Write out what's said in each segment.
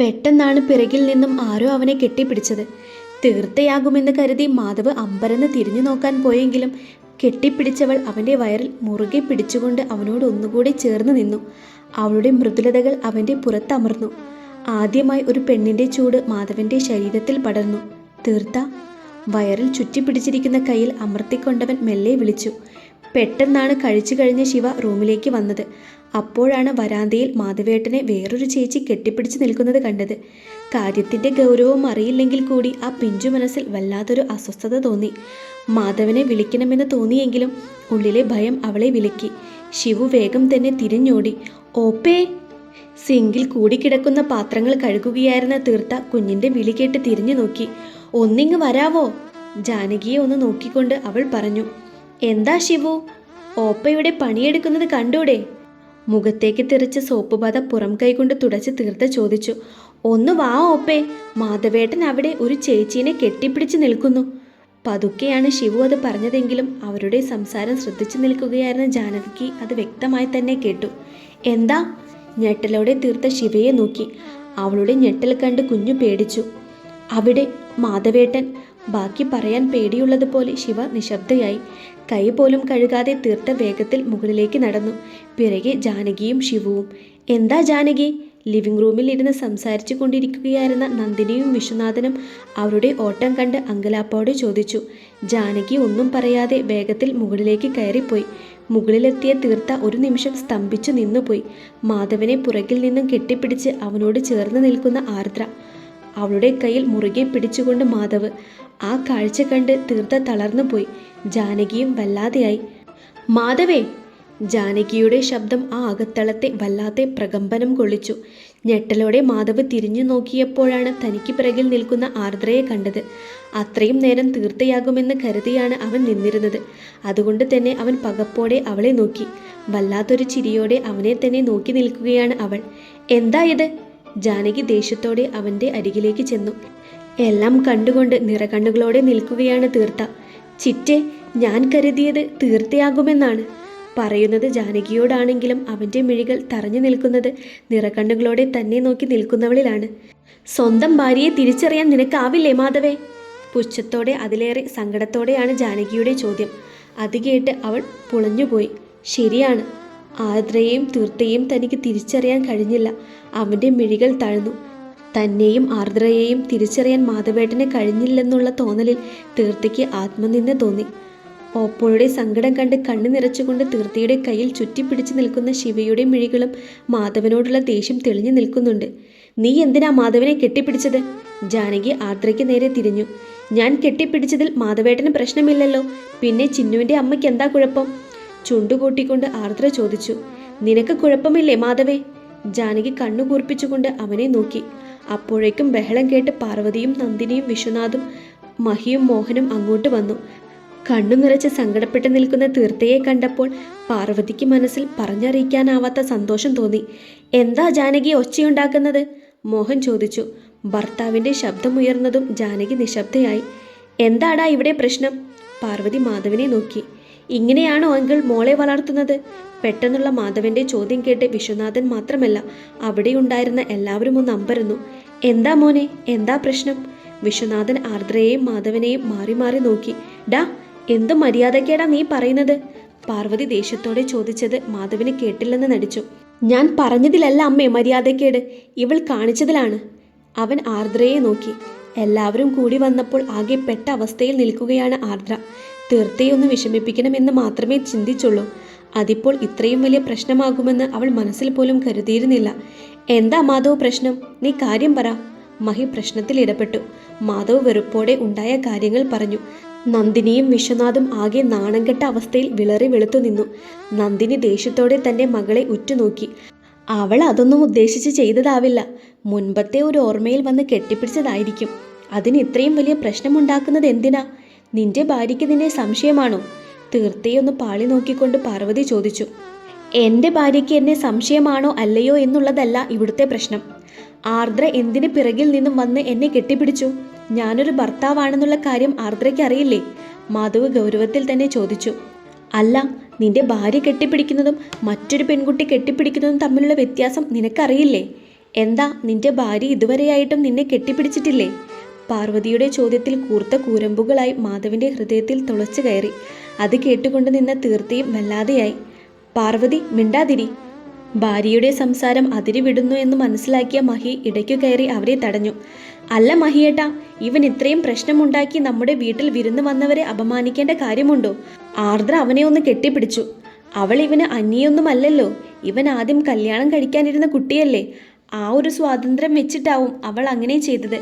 പെട്ടെന്നാണ് പിറകിൽ നിന്നും ആരോ അവനെ കെട്ടിപ്പിടിച്ചത്. തീർത്തയാകുമെന്ന് കരുതി മാധവ് അമ്പരന്ന് തിരിഞ്ഞു നോക്കാൻ പോയെങ്കിലും കെട്ടിപ്പിടിച്ചവൾ അവന്റെ വയറിൽ മുറുകെ പിടിച്ചുകൊണ്ട് അവനോട് ഒന്നുകൂടി ചേർന്ന് നിന്നു. അവളുടെ മൃദുലതകൾ അവന്റെ പുറത്തമർന്നു. ആദ്യമായി ഒരു പെണ്ണിന്റെ ചൂട് മാധവന്റെ ശരീരത്തിൽ പടർന്നു. തീർത്ത വയറിൽ ചുറ്റിപ്പിടിച്ചിരിക്കുന്ന കയ്യിൽ അമർത്തിക്കൊണ്ടവൻ മെല്ലെ വിളിച്ചു. പെട്ടെന്നാണ് കഴിച്ചു കഴിഞ്ഞ ശിവ റൂമിലേക്ക് വന്നത്. അപ്പോഴാണ് വരാന്തയിൽ മാധവേട്ടനെ വേറൊരു ചേച്ചി കെട്ടിപ്പിടിച്ച് നിൽക്കുന്നത് കണ്ടത്. കാര്യത്തിന്റെ ഗൗരവം അറിയില്ലെങ്കിൽ കൂടി ആ പിഞ്ചു മനസ്സിൽ വല്ലാത്തൊരു അസ്വസ്ഥത തോന്നി. മാധവനെ വിളിക്കണമെന്ന് തോന്നിയെങ്കിലും ഉള്ളിലെ ഭയം അവളെ വിലക്കി. ശിവു വേഗം തന്നെ തിരിഞ്ഞോടി. ഓപ്പേ! സിങ്കിൽ കൂടിക്കിടക്കുന്ന പാത്രങ്ങൾ കഴുകുകയായിരുന്ന തീർത്ത കുഞ്ഞിന്റെ വിളി കേട്ട് തിരിഞ്ഞു നോക്കി. ഒന്നിങ്ങ് വരാവോ? ജാനകിയെ ഒന്ന് നോക്കിക്കൊണ്ട് അവൾ പറഞ്ഞു. എന്താ ശിവു? ഓപ്പയുടെ പണിയെടുക്കുന്നത് കണ്ടൂടെ? മുഖത്തേക്ക് തെറിച്ച സോപ്പ് പത പുറം കൈകൊണ്ട് തുടച്ച് തീർത്ത ചോദിച്ചു ഒന്ന് വാ ഓപ്പേ. മാധവേട്ടൻ അവിടെ ഒരു ചേച്ചീനെ കെട്ടിപ്പിടിച്ച് നിൽക്കുന്നു. പതുക്കെയാണ് ശിവു അത് പറഞ്ഞതെങ്കിലും അവരുടെ സംസാരം ശ്രദ്ധിച്ചു നിൽക്കുകയായിരുന്ന ജാനകിക്ക് അത് വ്യക്തമായി തന്നെ കേട്ടു. എന്താ? ഞെട്ടലോടെ തീർത്ത ശിവയെ നോക്കി. അവളുടെ ഞെട്ടൽ കണ്ട് കുഞ്ഞു പേടിച്ചു. അവിടെ മാധവേട്ടൻ. ബാക്കി പറയാൻ പേടിയുള്ളതുപോലെ ശിവ നിശബ്ദയായി. കൈ പോലും കഴുകാതെ തീർത്ത വേഗത്തിൽ മുകളിലേക്ക് നടന്നു. പിറകെ ജാനകിയും ശിവുവും. എന്താ ജാനകി? ലിവിംഗ് റൂമിൽ ഇരുന്ന് സംസാരിച്ചു കൊണ്ടിരിക്കുകയായിരുന്ന നന്ദിനിയും വിശ്വനാഥനും അവരുടെ ഓട്ടം കണ്ട് അങ്കലാപ്പോടെ ചോദിച്ചു. ജാനകി ഒന്നും പറയാതെ വേഗത്തിൽ മുകളിലേക്ക് കയറിപ്പോയി. മുകളിലെത്തിയ തീർത്ത ഒരു നിമിഷം സ്തംഭിച്ചു നിന്നുപോയി. മാധവനെ പുറകിൽ നിന്നും കെട്ടിപ്പിടിച്ച് അവനോട് ചേർന്ന് നിൽക്കുന്ന ആർദ്ര. അവളുടെ കയ്യിൽ മുറുകെ പിടിച്ചുകൊണ്ട് മാധവ്. ആ കാഴ്ച കണ്ട് തീർത്ത തളർന്നുപോയി. ജാനകിയും വല്ലാതെയായി. മാധവേ ജാനകിയുടെ ശബ്ദം ആ അകത്തളത്തെ വല്ലാതെ പ്രകമ്പനം കൊള്ളിച്ചു. ഞെട്ടലോടെ മാധവ് തിരിഞ്ഞു നോക്കിയപ്പോഴാണ് തനിക്ക് പിറകിൽ നിൽക്കുന്ന ആർദ്രയെ കണ്ടത്. അത്രയും നേരം തീർത്തയാകുമെന്ന് കരുതിയാണ് അവൻ നിന്നിരുന്നത്. അതുകൊണ്ട് തന്നെ അവൻ പകപ്പോടെ അവളെ നോക്കി. വല്ലാത്തൊരു ചിരിയോടെ അവനെ തന്നെ നോക്കി നിൽക്കുകയാണ് അവൾ. എന്താ ഇത്? ജാനകി ദേഷ്യത്തോടെ അവന്റെ അരികിലേക്ക് ചെന്നു. എല്ലാം കണ്ടുകൊണ്ട് നിറകണ്ണുകളോടെ നിൽക്കുകയാണ് തീർത്ത. ചിറ്റെ ഞാൻ കരുതിയത് തീർത്തയാകുമെന്നാണ് പറയുന്നത് ജാനകിയോടാണെങ്കിലും അവന്റെ മിഴികൾ തറഞ്ഞു നിൽക്കുന്നത് നിറകണ്ണുകളോടെ തന്നെ നോക്കി നിൽക്കുന്നവളിലാണ്. സ്വന്തം ഭാര്യയെ തിരിച്ചറിയാൻ നിനക്കാവില്ലേ മാധവേ? പുച്ഛത്തോടെ അതിലേറെ സങ്കടത്തോടെയാണ് ജാനകിയുടെ ചോദ്യം. അത് കേട്ട് അവൾ പുളഞ്ഞുപോയി. ശരിയാണ്. ആർദ്രയെയും തീർത്ഥയെയും തനിക്ക് തിരിച്ചറിയാൻ കഴിഞ്ഞില്ല. അവന്റെ മിഴികൾ താഴ്ന്നു. തന്നെയും ആർദ്രയെയും തിരിച്ചറിയാൻ മാധവേട്ടന് കഴിഞ്ഞില്ലെന്നുള്ള തോന്നലിൽ തീർത്തയ്ക്ക് ആത്മനിന്ദ തോന്നി. ഓപ്പോയുടെ സങ്കടം കണ്ട് കണ്ണു നിറച്ചുകൊണ്ട് തീർത്തയുടെ കയ്യിൽ ചുറ്റിപ്പിടിച്ചു നിൽക്കുന്ന ശിവയുടെ മിഴികളും മാധവനോടുള്ള ദേഷ്യം തെളിഞ്ഞു നിൽക്കുന്നുണ്ട്. നീ എന്തിനാ മാധവനെ കെട്ടിപ്പിടിച്ചത്? ജാനകി ആർദ്രയ്ക്ക് നേരെ തിരിഞ്ഞു. ഞാൻ കെട്ടിപ്പിടിച്ചതിൽ മാധവേട്ടന് പ്രശ്നമില്ലല്ലോ. പിന്നെ ചിന്നുവിന്റെ അമ്മയ്ക്ക് എന്താ കുഴപ്പം? ചുണ്ടുകൂട്ടിക്കൊണ്ട് ആർദ്ര ചോദിച്ചു. നിനക്ക് കുഴപ്പമില്ലേ മാധവേ? ജാനകി കണ്ണു കൂർപ്പിച്ചുകൊണ്ട് അവനെ നോക്കി. അപ്പോഴേക്കും ബഹളം കേട്ട് പാർവതിയും നന്ദിനിയും വിശ്വനാഥും മഹിയും മോഹനും അങ്ങോട്ട് വന്നു. കണ്ണു നിറച്ച് സങ്കടപ്പെട്ട് നിൽക്കുന്ന തീർത്ഥയെ കണ്ടപ്പോൾ പാർവതിക്ക് മനസ്സിൽ പറഞ്ഞറിയിക്കാനാവാത്ത സന്തോഷം തോന്നി. എന്താ ജാനകി ഒച്ചയുണ്ടാക്കുന്നത്? മോഹൻ ചോദിച്ചു. ഭർത്താവിന്റെ ശബ്ദമുയർന്നതും ജാനകി നിശബ്ദയായി. എന്താടാ ഇവിടെ പ്രശ്നം? പാർവതി മാധവനെ നോക്കി. ഇങ്ങനെയാണോ അങ്കിൾ മോളെ വളർത്തുന്നത്? പെട്ടെന്നുള്ള മാധവന്റെ ചോദ്യം കേട്ട് വിശ്വനാഥൻ മാത്രമല്ല അവിടെയുണ്ടായിരുന്ന എല്ലാവരും ഒന്ന് അമ്പരന്നു. എന്താ മോനെ? എന്താ പ്രശ്നം? വിശ്വനാഥൻ ആർദ്രയെയും മാധവനെയും മാറി മാറി നോക്കി. ഡാ എന്ത് മര്യാദക്കേടാ നീ പറയുന്നത്? പാർവതി ദേഷ്യത്തോടെ ചോദിച്ചത് മാധവിന് കേട്ടില്ലെന്ന് നടിച്ചു. ഞാൻ പറഞ്ഞതിലല്ല അമ്മേ മര്യാദക്കേട്. ഇവൾ കാണിച്ചതിലാണ്. അവൻ ആർദ്രയെ നോക്കി. എല്ലാവരും കൂടി വന്നപ്പോൾ ആകെ പെട്ട അവസ്ഥയിൽ നിൽക്കുകയാണ് ആർദ്ര. തീർത്തയെ ഒന്ന് വിഷമിപ്പിക്കണമെന്ന് മാത്രമേ ചിന്തിച്ചുള്ളൂ. അതിപ്പോൾ ഇത്രയും വലിയ പ്രശ്നമാകുമെന്ന് അവൾ മനസ്സിൽ പോലും കരുതിയിരുന്നില്ല. എന്താ മാധവ് പ്രശ്നം? നീ കാര്യം പറ. മഹി പ്രശ്നത്തിൽ ഇടപെട്ടു. മാധവ് വെറുപ്പോടെ ഉണ്ടായ കാര്യങ്ങൾ പറഞ്ഞു. നന്ദിനിയും വിശ്വനാഥും ആകെ നാണംകെട്ട അവസ്ഥയിൽ വിളറി വെളുത്തു നിന്നു. നന്ദിനി ദേഷ്യത്തോടെ തന്റെ മകളെ ഉറ്റുനോക്കി. അവൾ അതൊന്നും ഉദ്ദേശിച്ച് ചെയ്തതാവില്ല. മുൻപത്തെ ഒരു ഓർമ്മയിൽ വന്ന് കെട്ടിപ്പിടിച്ചതായിരിക്കും. അതിന് ഇത്രയും വലിയ പ്രശ്നമുണ്ടാക്കുന്നത് എന്തിനാ? നിന്റെ ഭാര്യയ്ക്ക് നിന്നെ സംശയമാണോ? തീർത്തയൊന്ന് പാളി നോക്കിക്കൊണ്ട് പാർവതി ചോദിച്ചു. എന്റെ ഭാര്യയ്ക്ക് എന്നെ സംശയമാണോ അല്ലയോ എന്നുള്ളതല്ല ഇവിടുത്തെ പ്രശ്നം. ആർദ്ര എന്തിന് പിറകിൽ നിന്നും വന്ന് എന്നെ കെട്ടിപ്പിടിച്ചു? ഞാനൊരു ഭർത്താവാണെന്നുള്ള കാര്യം ആർദ്രയ്ക്ക് അറിയില്ലേ? മാധവ് ഗൗരവത്തിൽ തന്നെ ചോദിച്ചു. അല്ല നിന്റെ ഭാര്യ കെട്ടിപ്പിടിക്കുന്നതും മറ്റൊരു പെൺകുട്ടി കെട്ടിപ്പിടിക്കുന്നതും തമ്മിലുള്ള വ്യത്യാസം നിനക്കറിയില്ലേ? എന്താ നിന്റെ ഭാര്യ ഇതുവരെയായിട്ടും നിന്നെ കെട്ടിപ്പിടിച്ചിട്ടില്ലേ? പാർവതിയുടെ ചോദ്യത്തിൽ കൂർത്ത കൂരമ്പുകളായി മാധവിന്റെ ഹൃദയത്തിൽ തുളച്ചു കയറി അത് കേട്ടുകൊണ്ട് നിന്ന തീർത്തിയും വല്ലാതെയായി. പാർവതി മിണ്ടാതിരി. ഭാര്യയുടെ സംസാരം അതിരിവിടുന്നു എന്ന് മനസ്സിലാക്കിയ മഹി ഇടയ്ക്കു കയറി അവരെ തടഞ്ഞു. അല്ല മഹിയേട്ടാ ഇവൻ ഇത്രയും പ്രശ്നമുണ്ടാക്കി നമ്മുടെ വീട്ടിൽ വിരുന്ന് വന്നവരെ അപമാനിക്കേണ്ട കാര്യമുണ്ടോ? ആർദ്ര അവനെ ഒന്ന് കെട്ടിപ്പിടിച്ചു. അവൾ ഇവന് അന്യൊന്നുമല്ലല്ലോ ഇവൻ ആദ്യം കല്യാണം കഴിക്കാനിരുന്ന കുട്ടിയല്ലേ. ആ ഒരു സ്വാതന്ത്ര്യം വെച്ചിട്ടാവും അവൾ അങ്ങനെ ചെയ്തത്.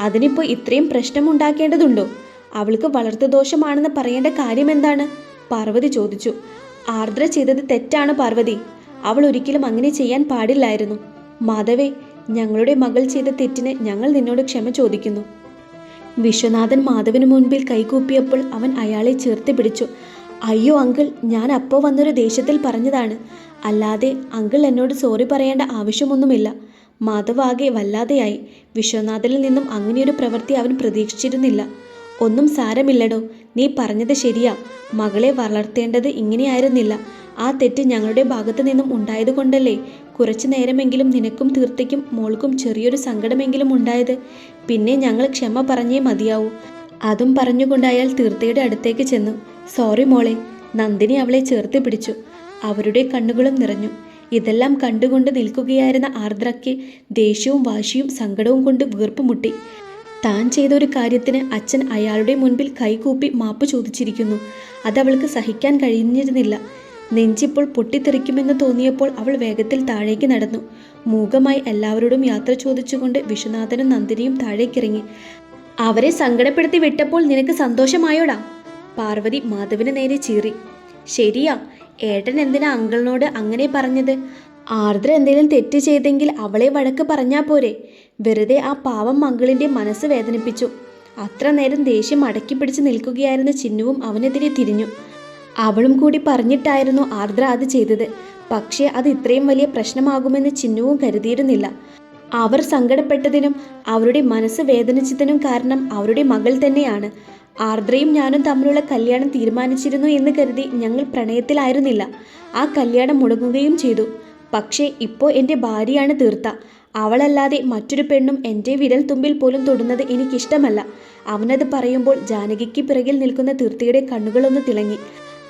അതിനിപ്പോൾ ഇത്രയും പ്രശ്നമുണ്ടാക്കേണ്ടതുണ്ടോ? അവൾക്ക് വളർത്തുദോഷമാണെന്ന് പറയേണ്ട കാര്യം എന്താണ് പാർവതി ചോദിച്ചു. ആർദ്ര ചെയ്തത് തെറ്റാണ് പാർവതി. അവൾ ഒരിക്കലും അങ്ങനെ ചെയ്യാൻ പാടില്ലായിരുന്നു. മാധവേ ഞങ്ങളുടെ മകൾ ചെയ്ത തെറ്റിന് ഞങ്ങൾ നിന്നോട് ക്ഷമ ചോദിക്കുന്നു. വിശ്വനാഥൻ മാധവന് മുൻപിൽ കൈകൂപ്പിയപ്പോൾ അവൻ അയാളെ ചേർത്ത് പിടിച്ചു. അയ്യോ അങ്കിൾ ഞാൻ അപ്പോൾ വന്നൊരു ദേഷ്യത്തിൽ പറഞ്ഞതാണ്. അല്ലാതെ അങ്കിൾ എന്നോട് സോറി പറയേണ്ട ആവശ്യമൊന്നുമില്ല. മാധവ് ആകെ വല്ലാതെയായി. വിശ്വനാഥനിൽ നിന്നും അങ്ങനെയൊരു പ്രവൃത്തി അവൻ പ്രതീക്ഷിച്ചിരുന്നില്ല. ഒന്നും സാരമില്ലടോ. നീ പറഞ്ഞത് ശരിയാ. മകളെ വളർത്തേണ്ടത് ഇങ്ങനെയായിരുന്നില്ല. ആ തെറ്റ് ഞങ്ങളുടെ ഭാഗത്തു നിന്നും ഉണ്ടായതുകൊണ്ടല്ലേ കുറച്ചു നേരമെങ്കിലും നിനക്കും തീർത്തയ്ക്കും മോൾക്കും ചെറിയൊരു സങ്കടമെങ്കിലും ഉണ്ടായത്. പിന്നെ ഞങ്ങൾ ക്ഷമ പറഞ്ഞേ മതിയാവൂ. അതും പറഞ്ഞുകൊണ്ട് അയാൾ തീർത്തയുടെ അടുത്തേക്ക് ചെന്നു. സോറി മോളെ നന്ദിനി അവളെ ചേർത്ത് പിടിച്ചു. അവരുടെ കണ്ണുകളും നിറഞ്ഞു. ഇതെല്ലാം കണ്ടുകൊണ്ട് നിൽക്കുകയായിരുന്ന ആർദ്രയ്ക്ക് ദേഷ്യവും വാശിയും സങ്കടവും കൊണ്ട് വീർപ്പ് മുട്ടി. താൻ ചെയ്ത ഒരു കാര്യത്തിന് അച്ഛൻ അയാളുടെ മുൻപിൽ കൈകൂപ്പി മാപ്പ് ചോദിച്ചിരിക്കുന്നു. അതവൾക്ക് സഹിക്കാൻ കഴിഞ്ഞിരുന്നില്ല. നെഞ്ചിപ്പോൾ പൊട്ടിത്തെറിക്കുമെന്ന് തോന്നിയപ്പോൾ അവൾ വേഗത്തിൽ താഴേക്ക് നടന്നു. മൂകമായി എല്ലാവരോടും യാത്ര ചോദിച്ചുകൊണ്ട് വിശ്വനാഥനും നന്ദിനിയും താഴേക്കിറങ്ങി. അവരെ സങ്കടപ്പെടുത്തി വിട്ടപ്പോൾ നിനക്ക് സന്തോഷമായോടാ? പാർവതി മാധവിന് നേരെ ചീറി. ശരിയാ ഏട്ടൻ എന്തിനാ അങ്കിളിനോട് അങ്ങനെ പറഞ്ഞത്? ആർദ്ര എന്തെങ്കിലും തെറ്റ് ചെയ്തെങ്കിൽ അവളെ വഴക്ക് പറഞ്ഞാൽ പോരെ. വെറുതെ ആ പാവം മകളിന്റെ മനസ്സ് വേദനിപ്പിച്ചു. അത്ര നേരം ദേഷ്യം അടക്കി പിടിച്ച് നിൽക്കുകയായിരുന്ന ചിന്നുവും അവനെതിരെ തിരിഞ്ഞു. അവളും കൂടി പറഞ്ഞിട്ടായിരുന്നു ആർദ്ര അത് ചെയ്തത്. പക്ഷേ അത് ഇത്രയും വലിയ പ്രശ്നമാകുമെന്ന് ചിന്നുവും കരുതിയിരുന്നില്ല. അവർ സങ്കടപ്പെട്ടതിനും അവരുടെ മനസ്സ് വേദനിച്ചതിനും കാരണം അവരുടെ മകൾ തന്നെയാണ്. ആർദ്രയും ഞാനും തമ്മിലുള്ള കല്യാണം തീരുമാനിച്ചിരുന്നു എന്ന് കരുതി ഞങ്ങൾ പ്രണയത്തിലായിരുന്നില്ല. ആ കല്യാണം മുടങ്ങുകയും ചെയ്തു. പക്ഷേ ഇപ്പോൾ എന്റെ ഭാര്യയാണ് തീർത്ത. അവളല്ലാതെ മറ്റൊരു പെണ്ണും എന്റെ വിരൽ തുമ്പിൽ പോലും തൊടുന്നത് എനിക്കിഷ്ടമല്ല. അവനത് പറയുമ്പോൾ ജാനകിക്ക് പിറകിൽ നിൽക്കുന്ന തീർത്തയുടെ കണ്ണുകളൊന്ന് തിളങ്ങി.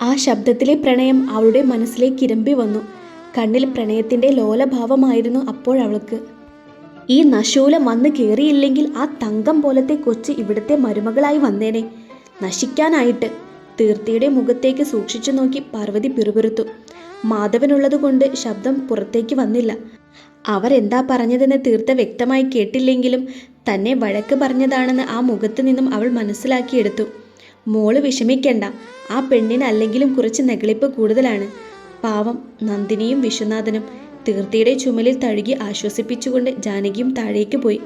ആ ശബ്ദത്തിലെ പ്രണയം അവളുടെ മനസ്സിലേക്ക് ഇരമ്പി വന്നു. കണ്ണിൽ പ്രണയത്തിന്റെ ലോലഭാവമായിരുന്നു അപ്പോഴവൾക്ക് ഈ നശൂലം വന്ന് കയറിയില്ലെങ്കിൽ ആ തങ്കം പോലത്തെ കൊച്ച് ഇവിടുത്തെ മരുമകളായി വന്നേനെ. നശിക്കാനായിട്ട് തീർത്തിയുടെ മുഖത്തേക്ക് സൂക്ഷിച്ചു നോക്കി പാർവതി പിറുപിറുത്തു. മാധവനുള്ളതുകൊണ്ട് ശബ്ദം പുറത്തേക്ക് വന്നില്ല. അവരെന്താ പറഞ്ഞതെന്ന് തീർത്ത വ്യക്തമായി കേട്ടില്ലെങ്കിലും തന്നെ വഴക്ക് പറഞ്ഞതാണെന്ന് ആ മുഖത്ത് നിന്നും അവൾ മനസ്സിലാക്കിയെടുത്തു. മോൾ വിഷമിക്കണ്ട. ആ പെണ്ണിന് അല്ലെങ്കിലും കുറച്ച് നെഗളിപ്പ് കൂടുതലാണ്. പാവം നന്ദിനിയും വിശ്വനാഥനും തീർത്തിയുടെ ചുമലിൽ തഴുകി ആശ്വസിപ്പിച്ചുകൊണ്ട് ജാനകിയും താഴേക്ക് പോയി.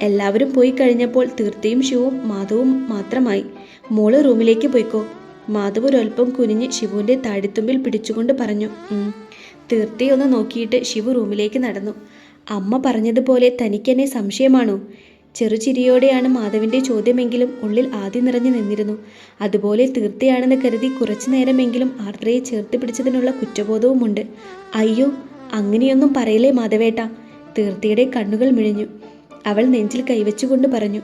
എല്ലാവരും പോയി കഴിഞ്ഞപ്പോൾ തീർത്തിയും ശിവും മാധവും മാത്രമായി. മോൾ റൂമിലേക്ക് പോയിക്കോ. മാധവ് ഒരൽപ്പം കുനിഞ്ഞ് ശിവുവിന്റെ താടിത്തുമ്പിൽ പിടിച്ചുകൊണ്ട് പറഞ്ഞു തീർത്തിയൊന്ന് നോക്കിയിട്ട് ശിവു റൂമിലേക്ക് നടന്നു. അമ്മ പറഞ്ഞതുപോലെ തനിക്കെന്നെ സംശയമാണോ? ചെറുചിരിയോടെയാണ് മാധവിന്റെ ചോദ്യമെങ്കിലും ഉള്ളിൽ ആദ്യം നിറഞ്ഞു നിന്നിരുന്നു. അതുപോലെ തീർത്തയാണെന്ന് കരുതി കുറച്ചു നേരമെങ്കിലും ആർദ്രയെ ചേർത്ത് പിടിച്ചതിനുള്ള കുറ്റബോധവുമുണ്ട്. അയ്യോ അങ്ങനെയൊന്നും പറയില്ലേ മാധവേട്ട? തീർത്തിയുടെ കണ്ണുകൾ മിഴിഞ്ഞു. അവൾ നെഞ്ചിൽ കൈവച്ചുകൊണ്ട് പറഞ്ഞു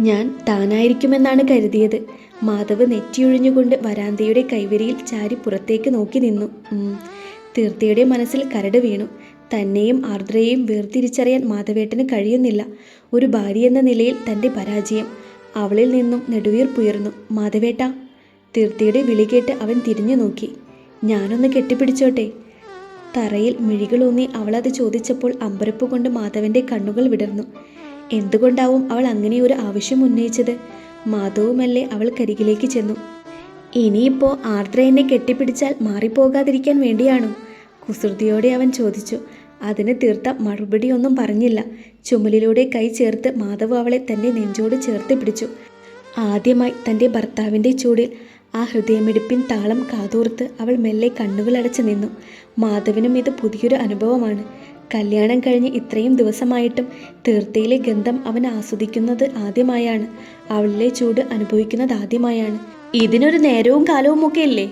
ഞാൻ താനായിരിക്കുമെന്നാണ് കരുതിയത്. മാധവ് നെറ്റിയൊഴിഞ്ഞുകൊണ്ട് വരാന്തയുടെ കൈവരിയിൽ ചാരി പുറത്തേക്ക് നോക്കി നിന്നു. തീർത്ഥയുടെ മനസ്സിൽ കരട് വീണു. തന്നെയും ആർദ്രയെയും വേർതിരിച്ചറിയാൻ മാധവേട്ടന് കഴിയുന്നില്ല. ഒരു ഭാര്യ എന്ന നിലയിൽ തന്റെ പരാജയം. അവളിൽ നിന്നും നെടുവീർപ്പുയർന്നു മാധവേട്ട തീർത്ഥയുടെ വിളി കേട്ട് അവൻ തിരിഞ്ഞു നോക്കി. ഞാനൊന്ന് കെട്ടിപ്പിടിച്ചോട്ടെ. തറയിൽ മിഴികളൂന്നി അവളത് ചോദിച്ചപ്പോൾ അമ്പരപ്പ് കൊണ്ട് മാധവന്റെ കണ്ണുകൾ വിടർന്നു. എന്തുകൊണ്ടാവും അവൾ അങ്ങനെ ഒരു ആവശ്യം ഉന്നയിച്ചത്? മാധവുമല്ലേ അവൾ കരികിലേക്ക് ചെന്നു. ഇനിയിപ്പോ ആർദ്ര എന്നെ കെട്ടിപ്പിടിച്ചാൽ മാറിപ്പോകാതിരിക്കാൻ വേണ്ടിയാണോ? കുസൃതിയോടെ അവൻ ചോദിച്ചു. അതിന് തീർത്ത മറുപടിയൊന്നും പറഞ്ഞില്ല. ചുമലിലൂടെ കൈ ചേർത്ത് മാധവ് അവളെ തന്റെ നെഞ്ചോട് ചേർത്ത് പിടിച്ചു. ആദ്യമായി തന്റെ ഭർത്താവിന്റെ ചൂടിൽ ആ ഹൃദയമിടിപ്പിൻ താളം കാതോർത്ത് അവൾ മെല്ലെ കണ്ണുകൾ അടച്ചു നിന്നു. മാധവനും ഇത് പുതിയൊരു അനുഭവമാണ്. കല്യാണം കഴിഞ്ഞ് ഇത്രയും ദിവസമായിട്ടും തീർത്തയിലെ ഗന്ധം അവൻ ആസ്വദിക്കുന്നത് ആദ്യമായാണ്. അവളിലെ ചൂട് അനുഭവിക്കുന്നത് ആദ്യമായാണ്. ഇതിനൊരു നേരവും കാലവും ഒക്കെ ഇല്ലേ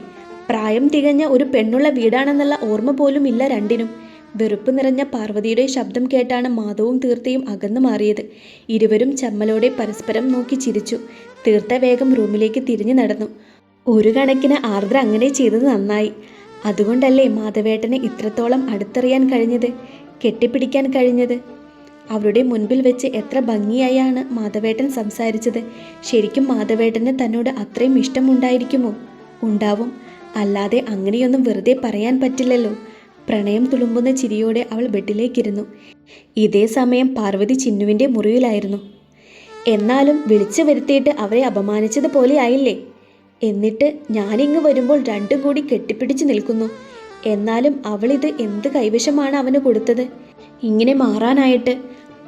പ്രായം തികഞ്ഞ ഒരു പെണ്ണുള്ള വീടാണെന്നുള്ള ഓർമ്മ പോലും ഇല്ല രണ്ടിനും. വെറുപ്പ് നിറഞ്ഞ പാർവതിയുടെ ശബ്ദം കേട്ടാണ് മാധവും തീർത്ഥയും അകന്നു മാറിയത്. ഇരുവരും ചമ്മലോടെ പരസ്പരം നോക്കി ചിരിച്ചു. തീർത്ത വേഗം റൂമിലേക്ക് തിരിഞ്ഞു നടന്നു. ഒരു കണക്കിന് ആർദ്ര അങ്ങനെ ചെയ്തത് നന്നായി. അതുകൊണ്ടല്ലേ മാധവേട്ടനെ ഇത്രത്തോളം അടുത്തറിയാൻ കഴിഞ്ഞത്? കെട്ടിപ്പിടിക്കാൻ കഴിഞ്ഞത്. അവരുടെ മുൻപിൽ വെച്ച് എത്ര ഭംഗിയായാണ് മാധവേട്ടൻ സംസാരിച്ചത്. ശരിക്കും മാധവേട്ടന് തന്നോട് അത്രയും ഇഷ്ടമുണ്ടായിരിക്കുമോ? ഉണ്ടാവും. അല്ലാതെ അങ്ങനെയൊന്നും വെറുതെ പറയാൻ പറ്റില്ലല്ലോ. പ്രണയം തുളുമ്പുന്ന ചിരിയോടെ അവൾ ബെഡിലേക്കിരുന്നു. ഇതേ സമയം പാർവതി ചിന്നുവിന്റെ മുറിയിലായിരുന്നു. എന്നാലും വിളിച്ചു വരുത്തിയിട്ട് അവരെ അപമാനിച്ചതുപോലെ ആയില്ലേ? എന്നിട്ട് ഞാനിങ്ങ് വരുമ്പോൾ രണ്ടും കൂടി കെട്ടിപ്പിടിച്ച് നിൽക്കുന്നു. എന്നാലും അവളിത് എന്ത് കൈവശമാണ് അവന് കൊടുത്തത്? ഇങ്ങനെ മാറാനായിട്ട്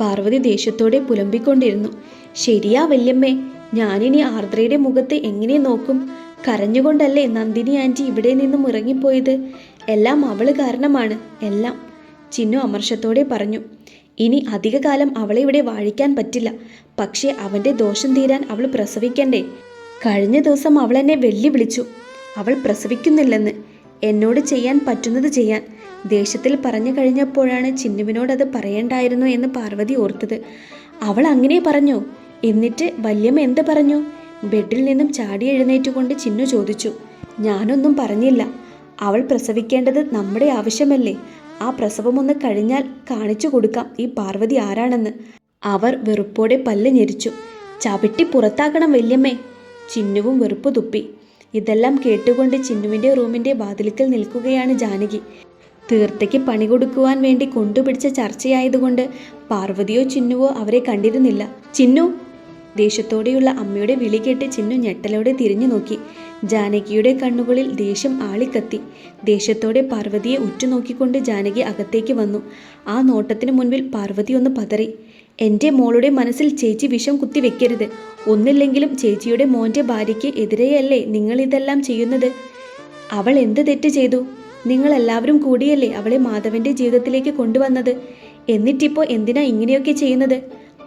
പാർവതി ദേഷ്യത്തോടെ പുലമ്പിക്കൊണ്ടിരുന്നു. ശരിയാ വല്യമ്മേ ഞാനിനി ആർദ്രയുടെ മുഖത്ത് എങ്ങനെ നോക്കും? കരഞ്ഞുകൊണ്ടല്ലേ നന്ദിനി ആന്റി ഇവിടെ നിന്നും ഇറങ്ങിപ്പോയത്? എല്ലാം അവൾ കാരണമാണ് എല്ലാം. ചിന്നു അമർഷത്തോടെ പറഞ്ഞു. ഇനി അധികകാലം അവളെ ഇവിടെ വാഴിക്കാൻ പറ്റില്ല. പക്ഷേ അവന്റെ ദോഷം തീരാൻ അവൾ പ്രസവിക്കണ്ടേ? കഴിഞ്ഞ ദിവസം അവൾ എന്നെ വെല്ലുവിളിച്ചു. അവൾ പ്രസവിക്കുന്നില്ലെന്ന്. എന്നോട് ചെയ്യാൻ പറ്റുന്നത് ചെയ്യാൻ. ദേഷ്യത്തിൽ പറഞ്ഞു കഴിഞ്ഞപ്പോഴാണ് ചിന്നുവിനോട് അത് പറയണ്ടായിരുന്നു എന്ന് പാർവതി ഓർത്തത്. അവൾ അങ്ങനെ പറഞ്ഞു. എന്നിട്ട് വല്യമ്മ എന്ത് പറഞ്ഞു? ബെഡിൽ നിന്നും ചാടി എഴുന്നേറ്റുകൊണ്ട് ചിന്നു ചോദിച്ചു. ഞാനൊന്നും പറഞ്ഞില്ല. അവൾ പ്രസവിക്കേണ്ടത് നമ്മുടെ ആവശ്യമല്ലേ? ആ പ്രസവമൊന്ന് കഴിഞ്ഞാൽ കാണിച്ചു കൊടുക്കാം ഈ പാർവതി ആരാണെന്ന്. അവർ വെറുപ്പോടെ പല്ല് ഞെരിച്ചു. ചവിട്ടി പുറത്താക്കണം വല്യമ്മേ. ചിന്നുവും വെറുപ്പ് തുപ്പി ഇതെല്ലാം കേട്ടുകൊണ്ട് ചിന്നുവിന്റെ റൂമിന്റെ വാതിലിക്കൽ നിൽക്കുകയാണ് ജാനകി. തീർത്ഥയ്ക്ക് പണി കൊടുക്കുവാൻ വേണ്ടി കൊണ്ടുപിടിച്ച ചർച്ചയായതുകൊണ്ട് പാർവതിയോ ചിന്നുവോ അവരെ കണ്ടിരുന്നില്ല. ചിന്നു! ദേഷ്യത്തോടെയുള്ള അമ്മയുടെ വിളി കേട്ട് ചിന്നു ഞെട്ടലോടെ തിരിഞ്ഞു നോക്കി. ജാനകിയുടെ കണ്ണുകളിൽ ദേഷ്യം ആളിക്കത്തി. ദേഷ്യത്തോടെ പാർവതിയെ ഉറ്റുനോക്കിക്കൊണ്ട് ജാനകി അകത്തേക്ക് വന്നു. ആ നോട്ടത്തിന് മുൻപിൽ പാർവതി ഒന്ന് പതറി. എന്റെ മോളുടെ മനസ്സിൽ ചേച്ചി വിഷം കുത്തി വെക്കരുത്. ഒന്നില്ലെങ്കിലും ചേച്ചിയുടെ മോന്റെ ഭാര്യയ്ക്ക് എതിരെയല്ലേ നിങ്ങൾ ഇതെല്ലാം ചെയ്യുന്നത്? അവൾ എന്ത് തെറ്റ് ചെയ്തു? നിങ്ങളെല്ലാവരും കൂടിയല്ലേ അവളെ മാധവന്റെ ജീവിതത്തിലേക്ക് കൊണ്ടുവന്നത്? എന്നിട്ടിപ്പോൾ എന്തിനാ ഇങ്ങനെയൊക്കെ ചെയ്യുന്നത്?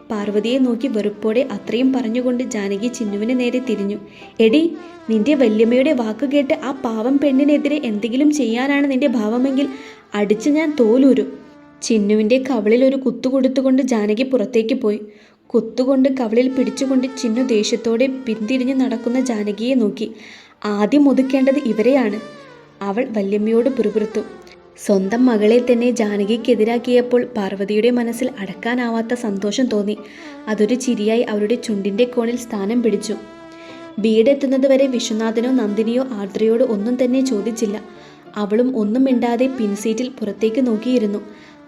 പാർവതിയെ നോക്കി വെറുപ്പോടെ അത്രയും പറഞ്ഞുകൊണ്ട് ജാനകി ചിന്നുവിന് നേരെ തിരിഞ്ഞു. എടി നിന്റെ വല്യമ്മയുടെ വാക്ക് കേട്ട് ആ പാവം പെണ്ണിനെതിരെ എന്തെങ്കിലും ചെയ്യാനാണ് നിന്റെ ഭാവമെങ്കിൽ അടിച്ച് ഞാൻ തോലൂരും. ചിന്നുവിന്റെ കവളിൽ ഒരു കുത്തു കൊടുത്തുകൊണ്ട് ജാനകി പുറത്തേക്ക് പോയി. കുത്തുകൊണ്ട് കവളിൽ പിടിച്ചുകൊണ്ട് ചിന്നു ദേഷ്യത്തോടെ പിന്തിരിഞ്ഞ് നടക്കുന്ന ജാനകിയെ നോക്കി. ആദ്യം ഒതുക്കേണ്ടത് ഇവരെയാണ്. അവൾ വല്യമ്മയോട് പിറുപിറുത്തു. സ്വന്തം മകളെ തന്നെ ജാനകിക്കെതിരാക്കിയപ്പോൾ പാർവതിയുടെ മനസ്സിൽ അടക്കാനാവാത്ത സന്തോഷം തോന്നി. അതൊരു ചിരിയായി അവരുടെ ചുണ്ടിന്റെ കോണിൽ സ്ഥാനം പിടിച്ചു. വീടെത്തുന്നതുവരെ വിശ്വനാഥനോ നന്ദിനിയോ ആർദ്രയോട് ഒന്നും തന്നെ ചോദിച്ചില്ല. അവളും ഒന്നും മിണ്ടാതെ പിൻസീറ്റിൽ പുറത്തേക്ക് നോക്കിയിരുന്നു.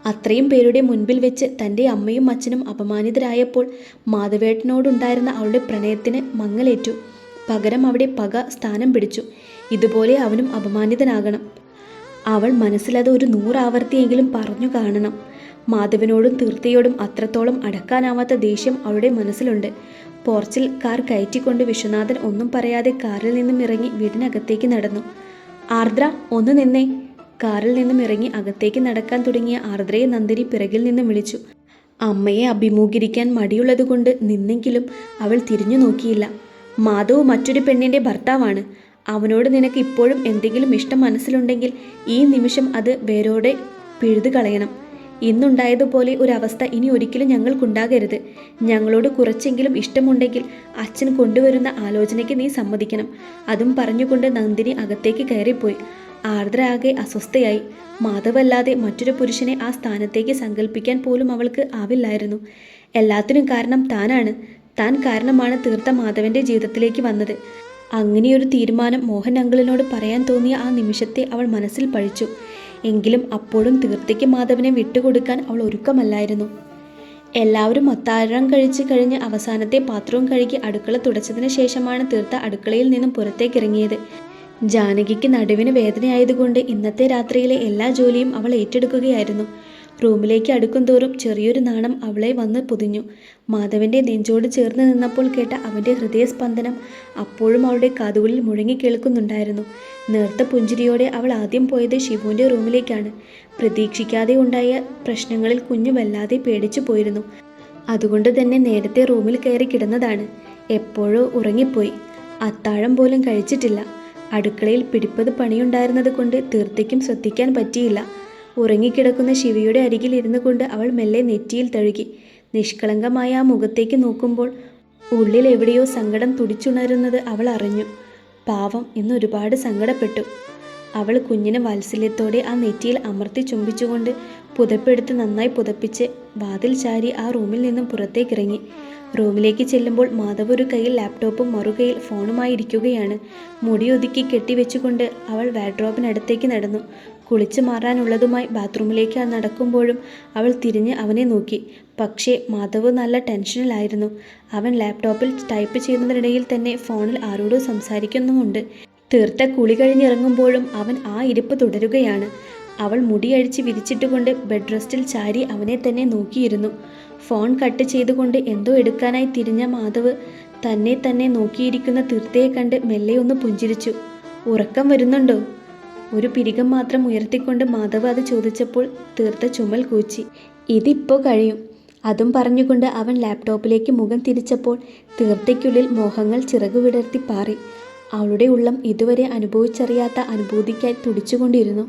അത്രയും പേരുടെ മുൻപിൽ വെച്ച് തന്റെ അമ്മയും അച്ഛനും അപമാനിതരായപ്പോൾ മാധവേട്ടനോടുണ്ടായിരുന്ന അവളുടെ പ്രണയത്തിന് മങ്ങലേറ്റു. പകരം അവിടെ പക സ്ഥാനം പിടിച്ചു. ഇതുപോലെ അവനും അപമാനിതനാകണം. അവൾ മനസ്സിലത് ഒരു നൂറാവർത്തിയെങ്കിലും പറഞ്ഞു കാണണം. മാധവനോടും തീർത്ഥയോടും അത്രത്തോളം അടക്കാനാവാത്ത ദേഷ്യം അവളുടെ മനസ്സിലുണ്ട്. പോർച്ചിൽ കാർ കയറ്റിക്കൊണ്ട് വിശ്വനാഥൻ ഒന്നും പറയാതെ കാറിൽ നിന്നും ഇറങ്ങി വീടിനകത്തേക്ക് നടന്നു. ആർദ്ര ഒന്ന് നിന്നേ. കാറിൽ നിന്നും ഇറങ്ങി അകത്തേക്ക് നടക്കാൻ തുടങ്ങിയ ആർദ്രയെ നന്ദിനി പിറകിൽ നിന്നും വിളിച്ചു. അമ്മയെ അഭിമുഖീകരിക്കാൻ മടിയുള്ളതുകൊണ്ട് നിന്നെങ്കിലും അവൾ തിരിഞ്ഞു നോക്കിയില്ല. മാധവ് മറ്റൊരു പെണ്ണിന്റെ ഭർത്താവാണ്. അവനോട് നിനക്ക് ഇപ്പോഴും എന്തെങ്കിലും ഇഷ്ടം മനസ്സിലുണ്ടെങ്കിൽ ഈ നിമിഷം അത് വേരോടെ പിഴുതു കളയണം. ഇന്നുണ്ടായതുപോലെ ഒരവസ്ഥ ഇനി ഒരിക്കലും ഞങ്ങൾക്കുണ്ടാകരുത്. ഞങ്ങളോട് കുറച്ചെങ്കിലും ഇഷ്ടമുണ്ടെങ്കിൽ അച്ഛൻ കൊണ്ടുവരുന്ന ആലോചനയ്ക്ക് നീ സമ്മതിക്കണം. അതും പറഞ്ഞുകൊണ്ട് നന്ദിനി അകത്തേക്ക് കയറിപ്പോയി. ആർദ്ര ആകെ അസ്വസ്ഥയായി. മാധവല്ലാതെ മറ്റൊരു പുരുഷനെ ആ സ്ഥാനത്തേക്ക് സങ്കല്പിക്കാൻ പോലും അവൾക്ക് ആവില്ലായിരുന്നു. എല്ലാത്തിനും കാരണം താനാണ്. താൻ കാരണമാണ് തീർത്ത മാധവന്റെ ജീവിതത്തിലേക്ക് വന്നത്. അങ്ങനെയൊരു തീരുമാനം മോഹൻ അങ്കിളിനോട് പറയാൻ തോന്നിയ ആ നിമിഷത്തെ അവൾ മനസ്സിൽ പഴിച്ചു. എങ്കിലും അപ്പോഴും തീർത്തയ്ക്ക് മാധവനെ വിട്ടുകൊടുക്കാൻ അവൾ ഒരുക്കമല്ലായിരുന്നു. എല്ലാവരും അത്താഴം കഴിച്ച് കഴിഞ്ഞ് അവസാനത്തെ പാത്രവും കഴുകി അടുക്കള തുടച്ചതിന് ശേഷമാണ് തീർത്ത അടുക്കളയിൽ നിന്നും പുറത്തേക്കിറങ്ങിയത് ജാനകിക്ക് നടുവിന് വേദനയായതുകൊണ്ട് ഇന്നത്തെ രാത്രിയിലെ എല്ലാ ജോലിയും അവൾ ഏറ്റെടുക്കുകയായിരുന്നു. റൂമിലേക്ക് അടുക്കും തോറും ചെറിയൊരു നാണം അവളെ വന്ന് പൊതിഞ്ഞു. മാധവന്റെ നെഞ്ചോട് ചേർന്ന് നിന്നപ്പോൾ കേട്ട അവന്റെ ഹൃദയസ്പന്ദനം അപ്പോഴും അവളുടെ കാതുകളിൽ മുഴങ്ങി കേൾക്കുന്നുണ്ടായിരുന്നു. നേർത്ത പുഞ്ചിരിയോടെ അവൾ ആദ്യം പോയത് ശിവുവിന്റെ റൂമിലേക്കാണ്. പ്രതീക്ഷിക്കാതെ ഉണ്ടായ പ്രശ്നങ്ങളിൽ കുഞ്ഞു വല്ലാതെ പേടിച്ചു പോയിരുന്നു. അതുകൊണ്ട് തന്നെ നേരത്തെ റൂമിൽ കയറി കിടന്നതാണ്. എപ്പോഴോ ഉറങ്ങിപ്പോയി. അത്താഴം പോലും കഴിച്ചിട്ടില്ല. അടുക്കളയിൽ പിടിപ്പത് പണിയുണ്ടായിരുന്നത് കൊണ്ട് തീർത്തയ്ക്കും ശ്രദ്ധിക്കാൻ പറ്റിയില്ല. ഉറങ്ങിക്കിടക്കുന്ന ശിവയുടെ അരികിൽ ഇരുന്നു കൊണ്ട് അവൾ മെല്ലെ നെറ്റിയിൽ തഴുകി. നിഷ്കളങ്കമായ ആ മുഖത്തേക്ക് നോക്കുമ്പോൾ ഉള്ളിൽ എവിടെയോ സങ്കടം തുടിച്ചുണരുന്നത് അവൾ അറിഞ്ഞു. പാവം ഇന്ന് ഒരുപാട് സങ്കടപ്പെട്ടു. അവൾ കുഞ്ഞിനെ വാത്സല്യത്തോടെ ആ നെറ്റിയിൽ അമർത്തി ചുംബിച്ചുകൊണ്ട് പുതപ്പെടുത്ത് നന്നായി പുതപ്പിച്ച് വാതിൽ ചാരി ആ റൂമിൽ നിന്നും പുറത്തേക്ക് ഇറങ്ങി റൂമിലേക്ക് ചെല്ലുമ്പോൾ മാധവ് ഒരു കയ്യിൽ ലാപ്ടോപ്പും മറുകയിൽ ഫോണുമായി ഇരിക്കുകയാണ്. മുടി ഒതുക്കി കെട്ടിവെച്ചുകൊണ്ട് അവൾ വാഡ്രോബിനടുത്തേക്ക് നടന്നു. കുളിച്ചു മാറാനുള്ളതുമായി ബാത്റൂമിലേക്ക് നടക്കുമ്പോഴും അവൾ തിരിഞ്ഞ് അവനെ നോക്കി. പക്ഷേ മാധവ് നല്ല ടെൻഷനിലായിരുന്നു. അവൻ ലാപ്ടോപ്പിൽ ടൈപ്പ് ചെയ്യുന്നതിനിടയിൽ തന്നെ ഫോണിൽ ആരോടോ സംസാരിക്കുന്നുമുണ്ട്. തീർത്ത കുളി കഴിഞ്ഞിറങ്ങുമ്പോഴും അവൻ ആ ഇരിപ്പ് തുടരുകയാണ്. അവൾ മുടിയഴിച്ച് വിരിച്ചിട്ടുകൊണ്ട് ബെഡ് റെസ്റ്റിൽ ചാരി അവനെ തന്നെ നോക്കിയിരുന്നു. ഫോൺ കട്ട് ചെയ്തുകൊണ്ട് എന്തോ എടുക്കാനായി തിരിഞ്ഞ മാധവ് തന്നെ തന്നെ നോക്കിയിരിക്കുന്ന തീർത്തയെ കണ്ട് മെല്ലെ ഒന്ന് പുഞ്ചിരിച്ചു. ഉറക്കം വരുന്നുണ്ടോ? ഒരു പിരികം മാത്രം ഉയർത്തിക്കൊണ്ട് മാധവ് അത് ചോദിച്ചപ്പോൾ തീർത്ത ചുമൽ കൂച്ചി. ഇതിപ്പോൾ കഴിയും. അതും പറഞ്ഞുകൊണ്ട് അവൻ ലാപ്ടോപ്പിലേക്ക് മുഖം തിരിച്ചപ്പോൾ തീർത്തയ്ക്കുള്ളിൽ മോഹങ്ങൾ ചിറകുവിടർത്തി പാറി. അവളുടെ ഉള്ളം ഇതുവരെ അനുഭവിച്ചറിയാത്ത അനുഭൂതിക്കായി തുടിച്ചുകൊണ്ടിരുന്നു.